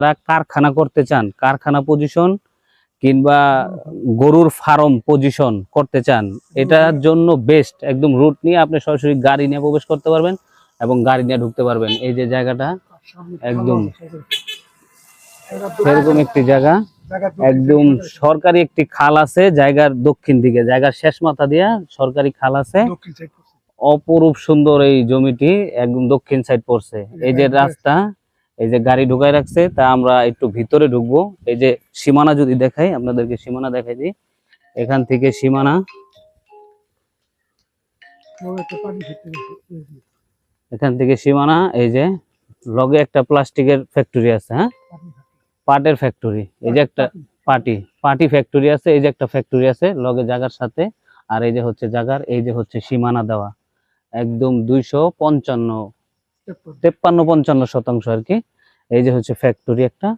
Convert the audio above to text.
যারা কারখানা করতে চান কারখানা পজিশন কিংবা গরুর ফার্ম পজিশন করতে চান এটার জন্য বেস্ট একদম রুট নিয়ে আপনি সরাসরি গাড়ি নিয়ে প্রবেশ করতে পারবেন এবং গাড়ি নিয়ে ঢুকতে পারবেন। এই যে জায়গাটা একদম সেরকম একটি জায়গা একদম সরকারি একটি খাল আছে জায়গার দক্ষিণ দিকে জায়গার শেষ মাথা দিয়া সরকারি খাল আছে। অপরূপ সুন্দর এই জমিটি একদম দক্ষিণ সাইড পড়ছে। এই যে রাস্তা এই যে গাড়ি ঢুকাই রাখছে, তা আমরা একটু ভিতরে ঢুকবো। এই যে সীমানা যদি দেখাই, আপনাদেরকে সীমানা দেখাই দিই। এখান থেকে সীমানা। এখান থেকে সীমানা, এই যে লগে একটা প্লাস্টিকের ফ্যাক্টরি আছে হ্যাঁ? পাটের ফ্যাক্টরি এই যে একটা পাটি পাটি ফ্যাক্টরি আছে, এই যে একটা ফ্যাক্টরি আছে, লগে জাগার সাথে। আর এই যে হচ্ছে জাগার, এই যে হচ্ছে সীমানা দেওয়া। একদম দুইশো পঞ্চান্ন তেপ্পান্ন পঞ্চান্ন শতাংশ আর কি। এই যে হচ্ছে ফ্যাক্টরি একটা